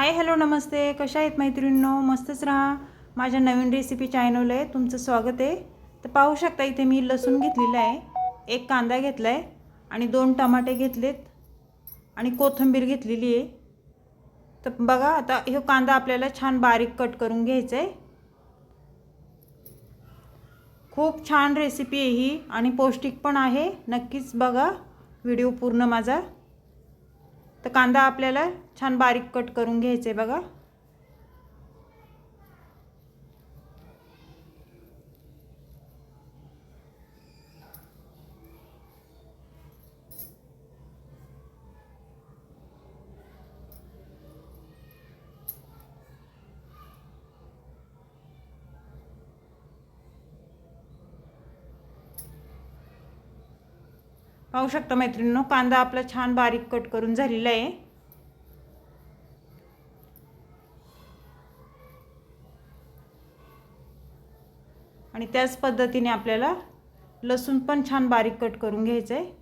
Hi hello नमस्ते. कशा आहेत मैत्रिणींनो? मस्तच राहा. माझ्या नवीन रेसिपी चॅनल आहे. तुमचं स्वागत आहे. तर पाहू शकता इथे मी लसूण घेतलेलं आहे. एक कांदा घेतला आहे आणि दोन टमाटे घेतलेत आणि कोथिंबीर घेतलेली आहे. तर बघा आता हे कांदा आपल्याला छान बारीक कट करून घ्यायचा आहे खूप छान रेसिपी आहे ही आणि पौष्टिक पण आहे. नक्कीच बघा. व्हिडिओ पूर्ण माझा. तर कांदा आपल्याला छान बारीक कट करून घ्यायचा आहे बघा. पाहू शकता मैत्रिणींनो कांदा आपला छान बारीक कट करून झालेला आहे. आणि त्याच पद्धतीने आपल्याला लसूण पण छान बारीक कट करून घ्यायचं आहे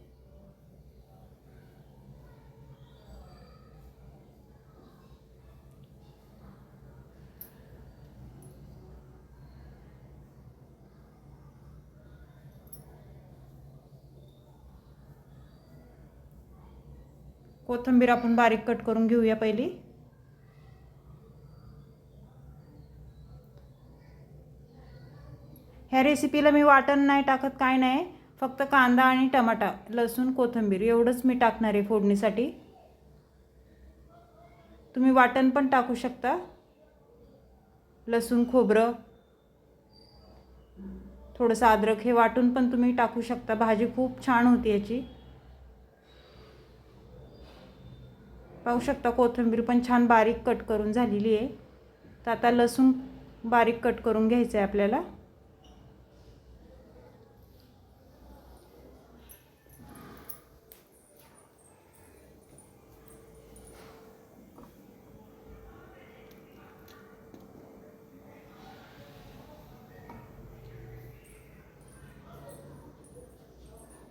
कोथिंबीर आपण बारीक कट करून घेऊया पहिली. ह्या रेसिपीला मी वाटण नाही टाकत काय नाही. फक्त कांदा आणि टमाटा लसूण कोथिंबीर एवढंच मी टाकणार आहे फोडणीसाठी. तुम्ही वाटण पण टाकू शकता. लसूण खोबरं थोडंसं अद्रक हे वाटून पण तुम्ही टाकू शकता. भाजी खूप छान होती याची. पाहू शकता कोथिंबीर पण छान बारीक कट करून झालेली आहे. तर आता लसूण बारीक कट करून घ्यायचं आहे आपल्याला.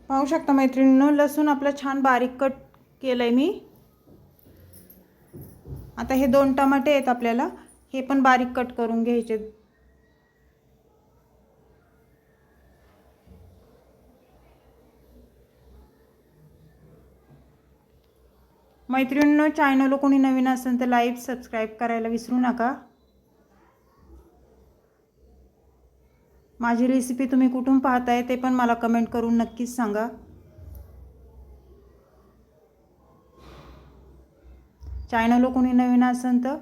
पाहू शकता मैत्रिणीनं लसूण आपलं छान बारीक कट केलं आहे मी. आता हे दोन टमाटे आहेत आपल्याला. हे पण बारीक कट करून घ्यायचे. मैत्रिणींनो चॅनल कोणी नवीन असेल तर लाईव्ह सबस्क्राईब करायला विसरू नका. माझी रेसिपी तुम्ही कुठून पाहताय ते पण मला कमेंट करून नक्कीच सांगा. चॅनलवर कोणी नवीन असेल तर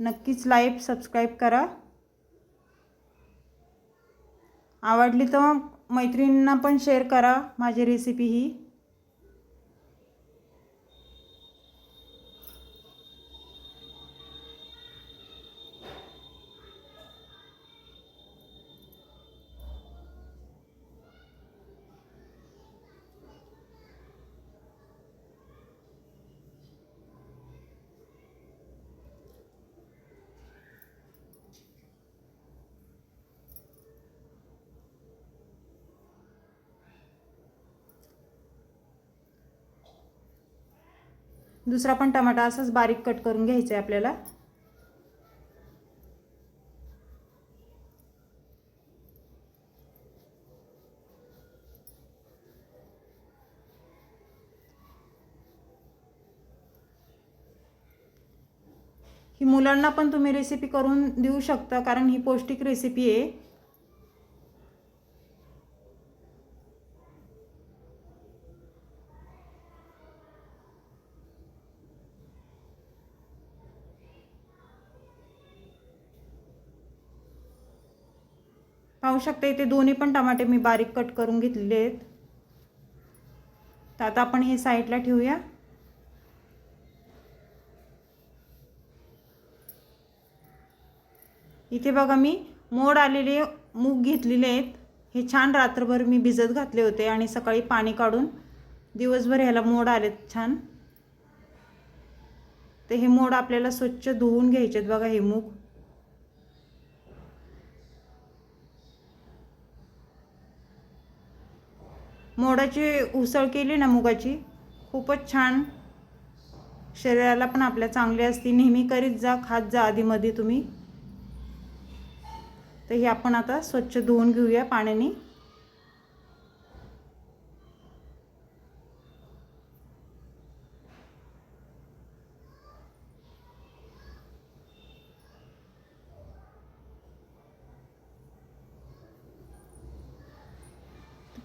नक्कीच लाईक सबस्क्राईब करा. आवडली तर मैत्रिणींना पण शेअर करा. माझी रेसिपी ही. दुसरा पण टमाटा असंच बारीक कट करून घ्यायचा आहे आपल्याला. ही मुलांना पण तुम्ही रेसिपी करून देऊ शकता कारण ही पौष्टिक रेसिपी आहे. पाहू शकता इथे दोन्ही पण टमाटे मी बारीक कट करून घेतलेले आहेत. तर आता आपण हे साईडला ठेवूया. इथे बघा मी मोड आलेले मूग घेतलेले आहेत. हे छान रात्रभर मी भिजत घातले होते आणि सकाळी पाणी काढून दिवसभर ह्याला मोड आलेत छान. तर हे मोड आपल्याला स्वच्छ धुवून घ्यायचे आहेत बघा हे मूग. मोडाची उसळ केली ना मुगाची खूपच छान. शरीराला पण आपल्या चांगली असते. नेहमी करीत जा खात जा आधीमध्ये तुम्ही. तर हे आपण आता स्वच्छ धुवून घेऊया पाण्याने.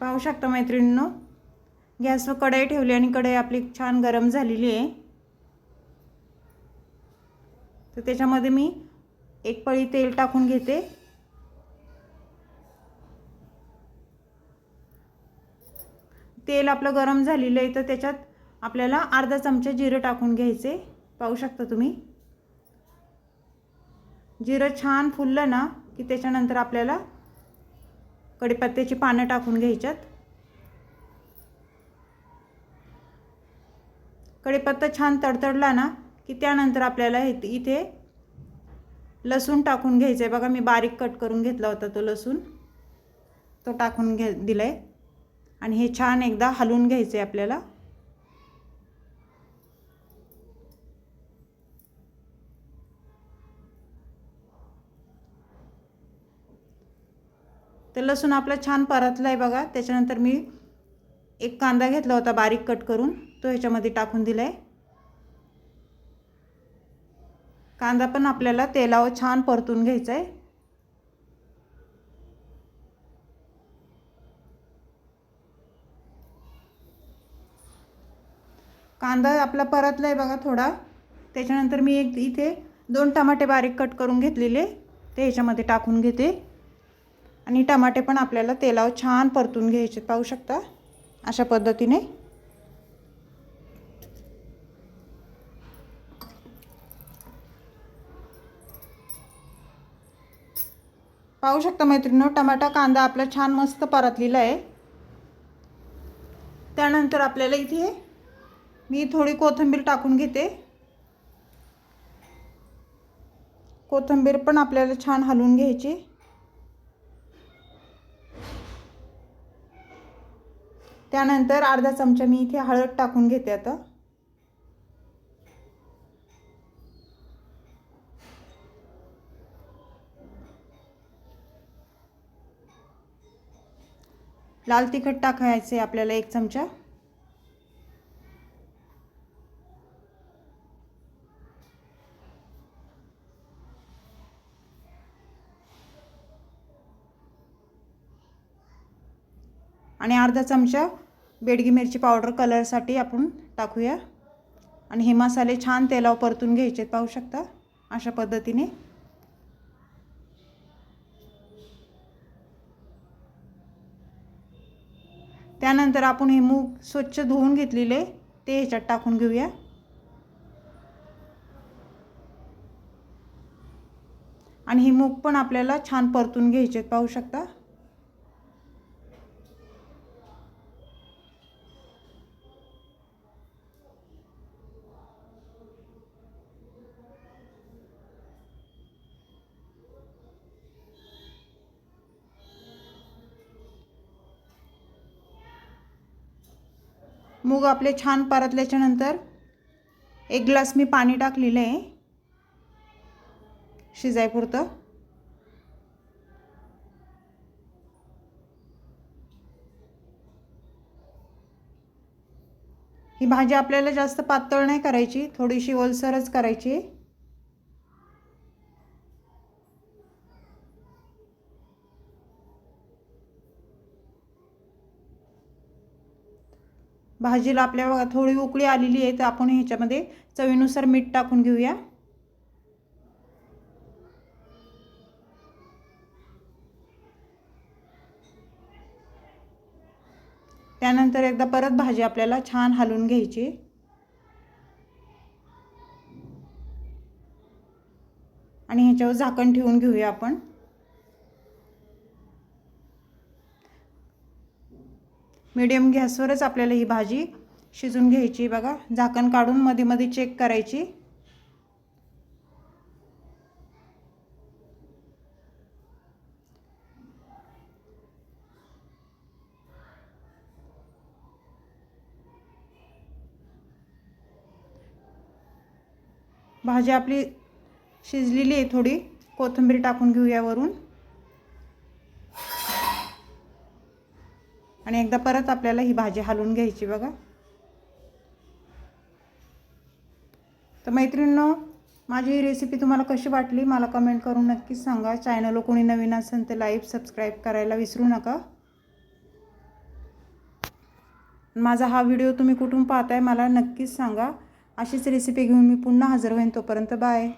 पाहू शकता मैत्रिणींनो. गॅसवर कढई ठेवली आणि कढई आपली छान गरम झालेली आहे. तर त्याच्यामध्ये मी एक पळी तेल टाकून घेते. तेल आपलं गरम झालेलं आहे तर त्याच्यात आपल्याला अर्धा चमचा जिरं टाकून घ्यायचे. पाहू शकता तुम्ही. जिरं छान फुललं ना की त्याच्यानंतर आपल्याला कढीपत्त्याची पानं टाकून घ्यायच्यात. कढीपत्ता छान तडतडला ना की त्यानंतर आपल्याला हे इथे लसूण टाकून घ्यायचं आहे बघा मी बारीक कट करून घेतला होता तो लसूण. तो टाकून घे दिला आहे आणि हे छान एकदा हलवून घ्यायचं आहे आपल्याला. तर लसूण आपलं छान परतलं आहे बघा. त्याच्यानंतर मी एक कांदा घेतला होता बारीक कट करून. तो ह्याच्यामध्ये टाकून दिला आहे कांदा पण आपल्याला तेलावर छान परतून घ्यायचा आहे कांदा आपला परतला आहे बघा थोडा. त्याच्यानंतर मी एक इथे दोन टमाटे बारीक कट करून घेतलेले. ते ह्याच्यामध्ये टाकून घेते. आणि टमाटे पण आपल्याला तेलावर छान परतून घ्यायचे पाहू शकता? अशा पद्धतीने. पाहू शकता मैत्रिणी टमाटा कांदा आपला छान मस्त परतलेला आहे. त्यानंतर आपल्याला इथे मी थोडी कोथिंबीर टाकून घेते. कोथिंबीर पण आपल्याला छान हलवून घ्यायची. त्यानंतर अर्धा चमचा मी इथे हळद टाकून घेते आता. लाल तिखट टाकायचे आपल्याला एक चमचा आणि अर्धा चमचा बेडगी मिरची पावडर कलरसाठी आपण टाकूया. आणि हे मसाले छान तेलावर परतून घ्यायचे पाहू शकता? अशा पद्धतीने. त्यानंतर आपण हे मूग स्वच्छ धुवून घेतलेले ते ह्याच्यात टाकून घेऊया. आणि हे मूग पण आपल्याला छान परतून घ्यायचे पाहू शकता? मूग आपले छान परतल्याच्या नंतर एक ग्लास मी पाणी टाकलेलं आहे. शिजायपुरतं ही भाजी आपल्याला जास्त पातळ नाही करायची थोडीशी ओलसरच करायची. भाजीला आपल्या थोडी उकळी आलेली आहे तर आपण ह्याच्यामध्ये चवीनुसार मीठ टाकून घेऊया. त्यानंतर एकदा परत भाजी आपल्याला छान हलवून घ्यायची. आणि ह्याच्यावर झाकण ठेवून घेऊया आपण. मीडियम गॅसवरच आपल्याला ही भाजी शिजून घ्यायची. बघा झाकण काढून मध्ये मध्ये चेक करायची. भाजी आपली शिजलेली आहे थोडी. कोथिंबीर टाकून घेऊया वरून. आणि एकदा परत आपल्याला ही भाजी हलवून घ्यायची बघा. तर मैत्रिणींनो माझी ही रेसिपी तुम्हाला कशी वाटली मला कमेंट करून नक्कीच सांगा. चॅनलला कोणी नवीन असेल तर लाईक सबस्क्राईब करायला विसरू नका. माझा हा व्हिडिओ तुम्ही कुठून पाहताय मला नक्कीच सांगा. अशीच रेसिपी घेऊन मी पुन्हा हजर होईन तोपर्यंत बाय